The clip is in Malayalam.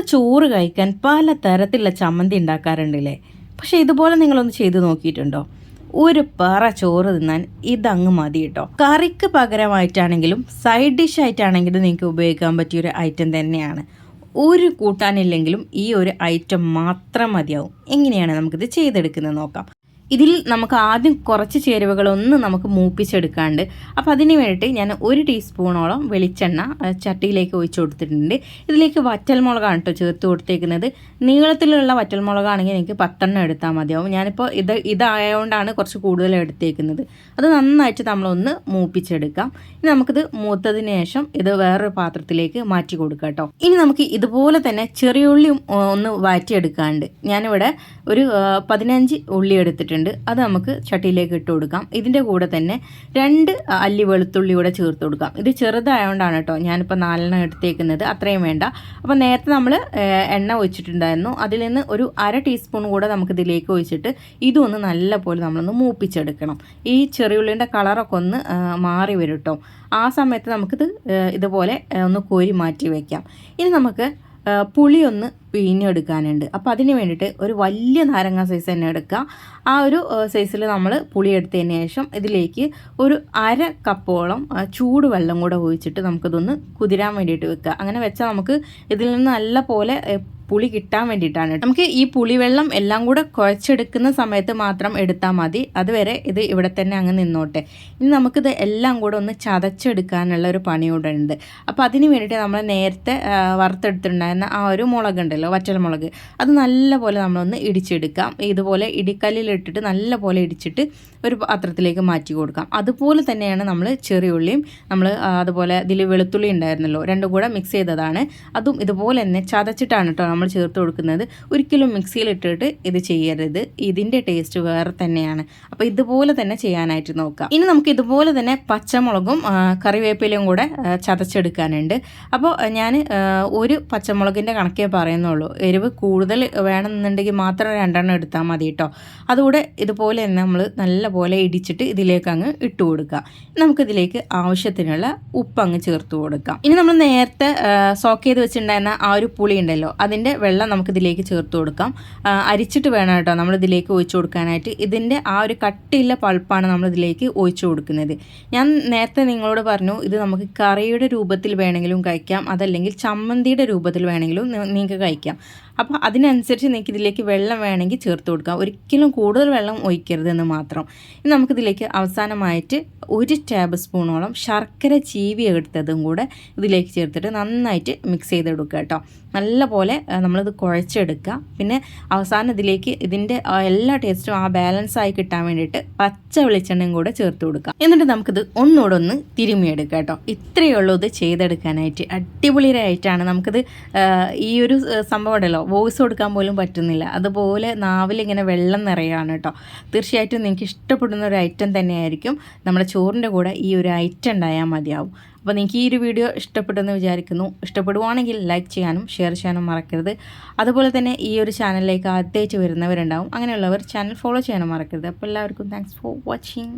ചോറ് കഴിക്കാൻ പല തരത്തിലുള്ള ചമ്മന്തി ഉണ്ടാക്കാറുണ്ടല്ലേ? പക്ഷെ ഇതുപോലെ നിങ്ങളൊന്ന് ചെയ്ത് നോക്കിയിട്ടുണ്ടോ? ഒരു പറ ചോറ് തിന്നാൻ ഇതങ്ങ് മതി കേട്ടോ കറിക്ക് പകരമായിട്ടാണെങ്കിലും സൈഡ് ഡിഷ് ആയിട്ടാണെങ്കിലും നിങ്ങൾക്ക് ഉപയോഗിക്കാൻ പറ്റിയ ഒരു ഐറ്റം തന്നെയാണ്. ഒരു കൂട്ടാനില്ലെങ്കിലും ഈ ഒരു ഐറ്റം മാത്രം മതിയാവും. എങ്ങനെയാണ് നമുക്കിത് ചെയ്തെടുക്കുന്നത് നോക്കാം. ഇതിൽ നമുക്ക് ആദ്യം കുറച്ച് ചേരുവകളൊന്ന് നമുക്ക് മൂപ്പിച്ചെടുക്കാണ്ട്. അപ്പോൾ അതിന് വേണ്ടിയിട്ട് ഞാൻ ഒരു ടീസ്പൂണോളം വെളിച്ചെണ്ണ ചട്ടിയിലേക്ക് ഒഴിച്ച് കൊടുത്തിട്ടുണ്ട്. ഇതിലേക്ക് വറ്റൽമുളകാണ് കേട്ടോ ചേർത്ത് കൊടുത്തേക്കുന്നത്. നീളത്തിലുള്ള വറ്റൽമുളകാണെങ്കിൽ എനിക്ക് പത്തെണ്ണം എടുത്താൽ മതിയാവും. ഞാനിപ്പോൾ ഇത് ഇതായതുകൊണ്ടാണ് കുറച്ച് കൂടുതൽ എടുത്തേക്കുന്നത്. അത് നന്നായിട്ട് നമ്മളൊന്ന് മൂപ്പിച്ചെടുക്കാം. ഇനി നമുക്കിത് മൂത്തതിന് ശേഷം ഇത് വേറൊരു പാത്രത്തിലേക്ക് മാറ്റി കൊടുക്കാം കേട്ടോ. ഇനി നമുക്ക് ഇതുപോലെ തന്നെ ചെറിയ ഉള്ളിയും ഒന്ന് വാറ്റിയെടുക്കാണ്ട് ഞാനിവിടെ ഒരു പതിനഞ്ച് ഉള്ളി എടുത്തിട്ടുണ്ട്. അത് നമുക്ക് ചട്ടിയിലേക്ക് ഇട്ട് കൊടുക്കാം. ഇതിന്റെ കൂടെ തന്നെ രണ്ട് അല്ലി വെളുത്തുള്ളി കൂടെ ചേർത്ത് കൊടുക്കാം. ഇത് ചെറുതായതുകൊണ്ടാണ് കേട്ടോ ഞാനിപ്പോൾ നാലെണ്ണം എടുത്തേക്കുന്നത്. അത്രയും വേണ്ട. അപ്പോൾ നേരത്തെ നമ്മൾ എണ്ണ ഒഴിച്ചിട്ടുണ്ടായിരുന്നു. അതിൽ നിന്ന് ഒരു അര ടീസ്പൂൺ കൂടെ നമുക്ക് ഇതിലേക്ക് ഒഴിച്ചിട്ട് ഇതൊന്ന് ഒന്ന് നല്ല പോലെ നമ്മളൊന്ന് മൂപ്പിച്ചെടുക്കണം. ഈ ചെറിയുള്ളിന്റെ കളറൊക്കെ ഒന്ന് മാറി വരും കേട്ടോ. ആ സമയത്ത് നമുക്കിത് ഇതുപോലെ ഒന്ന് കോരി മാറ്റി വയ്ക്കാം ഇനി നമുക്ക് ആ, പുളി ഒന്ന് പിഴിഞ്ഞെടുക്കാനുണ്ട്. അപ്പോൾ അതിന് വേണ്ടിയിട്ട് ഒരു വലിയ നാരങ്ങ സൈസ് തന്നെ എടുക്കുക. ആ ഒരു സൈസിൽ നമ്മൾ പുളി എടുത്തതിന് ശേഷം ഇതിലേക്ക് ഒരു അര കപ്പോളം ചൂട് ചൂടുവെള്ളം കൂടെ ഒഴിച്ചിട്ട് നമുക്കിതൊന്ന് കുതിരാൻ വേണ്ടിയിട്ട് വെക്കുക. അങ്ങനെ വെച്ചാൽ നമുക്ക് ഇതിൽ നിന്ന് നല്ല പോലെ പുളി കിട്ടാൻ വേണ്ടിയിട്ടാണ് നമുക്ക് ഈ പുളിവെള്ളം എല്ലാം കൂടെ കുഴച്ചെടുക്കുന്ന സമയത്ത് മാത്രം എടുത്താൽ മതി. അതുവരെ ഇത് ഇവിടെ തന്നെ അങ്ങ് നിന്നോട്ടെ. ഇനി നമുക്കിത് എല്ലാം കൂടെ ഒന്ന് ചതച്ചെടുക്കാനുള്ള ഒരു പണി കൂടെ ഉണ്ട്. അപ്പോൾ അതിന് വേണ്ടിയിട്ട് നമ്മൾ നേരത്തെ വറുത്തെടുത്തിട്ടുണ്ടായിരുന്ന ആ ഒരു മുളകുണ്ടല്ലോ വറ്റൽമുളക്. അത് നല്ലപോലെ നമ്മളൊന്ന് ഇടിച്ചെടുക്കാം. ഇതുപോലെ ഇടിക്കല്ലിലിട്ടിട്ട് നല്ല പോലെ ഇടിച്ചിട്ട് ഒരു പാത്രത്തിലേക്ക് മാറ്റി കൊടുക്കാം. അതുപോലെ തന്നെയാണ് നമ്മൾ ചെറിയ ഉള്ളിയും നമ്മൾ അതുപോലെ ഇതിൽ വെളുത്തുള്ളി ഉണ്ടായിരുന്നല്ലോ രണ്ടും കൂടെ മിക്സ് ചെയ്തതാണ്. അതും ഇതുപോലെ തന്നെ ചതച്ചിട്ടാണ് കേട്ടോ നമ്മൾ ചേർത്ത് കൊടുക്കുന്നത് ഒരിക്കലും മിക്സിയിലിട്ടിട്ട് ഇത് ചെയ്യരുത്. ഇതിന്റെ ടേസ്റ്റ് വേറെ തന്നെയാണ്. അപ്പോൾ ഇതുപോലെ തന്നെ ചെയ്യാനായിട്ട് നോക്കാം. ഇനി നമുക്ക് ഇതുപോലെ തന്നെ പച്ചമുളകും കറിവേപ്പിലയും കൂടെ ചതച്ചെടുക്കാനുണ്ട്. അപ്പോൾ ഞാൻ ഒരു പച്ചമുളകിന്റെ കണക്കേ പറയുന്നുള്ളൂ. എരിവ് കൂടുതൽ വേണമെന്നുണ്ടെങ്കിൽ മാത്രം രണ്ടെണ്ണം എടുത്താൽ മതി കേട്ടോ അതുകൂടെ ഇതുപോലെ തന്നെ നമ്മൾ നല്ല പോലെ ഇടിച്ചിട്ട് ഇതിലേക്ക് അങ്ങ് ഇട്ട് കൊടുക്കുക നമുക്കിതിലേക്ക് ആവശ്യത്തിനുള്ള ഉപ്പ് അങ്ങ് ചേർത്ത് കൊടുക്കാം. ഇനി നമ്മൾ നേരത്തെ സോക്ക് ചെയ്ത് വെച്ചിട്ടുണ്ടായിരുന്ന ആ ഒരു പുളി ഉണ്ടല്ലോ അതിന്റെ വെള്ളം നമുക്കിതിലേക്ക് ചേർത്ത് കൊടുക്കാം. അരിച്ചിട്ട് വേണം കേട്ടോ നമ്മൾ ഇതിലേക്ക് ഒഴിച്ചു കൊടുക്കാനായിട്ട്. ഇതിന്റെ ആ ഒരു കട്ടിയുള്ള പൾപ്പാണ് നമ്മൾ ഇതിലേക്ക് ഒഴിച്ചു കൊടുക്കുന്നത്. ഞാൻ നേരത്തെ നിങ്ങളോട് പറഞ്ഞു ഇത് നമുക്ക് കറിയുടെ രൂപത്തിൽ വേണമെങ്കിലും കഴിക്കാം അതല്ലെങ്കിൽ ചമ്മന്തിയുടെ രൂപത്തിൽ വേണമെങ്കിലും നിങ്ങൾക്ക് കഴിക്കാം. അപ്പോൾ അതിനനുസരിച്ച് നിങ്ങൾക്ക് ഇതിലേക്ക് വെള്ളം വേണമെങ്കിൽ ചേർത്ത് കൊടുക്കാം. ഒരിക്കലും കൂടുതൽ വെള്ളം ഒഴിക്കരുതെന്ന് മാത്രം. ഇനി നമുക്കിതിലേക്ക് അവസാനമായിട്ട് ഒരു ടേബിൾ സ്പൂണോളം ശർക്കര ചീവി എടുത്തതും കൂടെ ഇതിലേക്ക് ചേർത്തിട്ട് നന്നായിട്ട് മിക്സ് ചെയ്തെടുക്കുക കേട്ടോ. നല്ല പോലെ നമ്മളിത് കുഴച്ചെടുക്കുക. പിന്നെ അവസാനം ഇതിലേക്ക് ഇതിന്റെ എല്ലാ ടേസ്റ്റും ആ ബാലൻസ് ആയി കിട്ടാൻ വേണ്ടിയിട്ട് പച്ച വെളിച്ചെണ്ണയും കൂടെ ചേർത്ത് കൊടുക്കുക. എന്നിട്ട് നമുക്കിത് ഒന്നുകൂടെ ഒന്ന് തിരുമിയെടുക്കുക കേട്ടോ. ഇത്രയേ ഉള്ളൂ ഇത് ചെയ്തെടുക്കാനായിട്ട്. അടിപൊളിയായിട്ടാണ്. നമുക്കിത് ഈ ഒരു സംഭവം ഉണ്ടല്ലോ. വോയിസ് കൊടുക്കാൻ പോലും പറ്റുന്നില്ല. അതുപോലെ നാവിലിങ്ങനെ വെള്ളം നിറയാണ് കേട്ടോ. തീർച്ചയായിട്ടും നിങ്ങൾക്ക് ഇഷ്ടപ്പെടുന്ന ഒരു ഐറ്റം തന്നെയായിരിക്കും. നമ്മുടെ ചോറിന്റെ കൂടെ ഈ ഒരു ഐറ്റം ഉണ്ടായാൽ മതിയാവും. അപ്പോൾ നിങ്ങൾക്ക് ഈ ഒരു വീഡിയോ ഇഷ്ടപ്പെട്ടെന്ന് വിചാരിക്കുന്നു. ഇഷ്ടപ്പെടുവാണെങ്കിൽ ലൈക്ക് ചെയ്യാനും ഷെയർ ചെയ്യാനും മറക്കരുത്. അതുപോലെ തന്നെ ഈ ഒരു ചാനലിലേക്ക് ആദ്യമായിട്ട് വരുന്നവരുണ്ടാവും. അങ്ങനെയുള്ളവർ ചാനൽ ഫോളോ ചെയ്യാനും മറക്കരുത്. അപ്പോൾ എല്ലാവർക്കും താങ്ക്സ് ഫോർ വാച്ചിങ്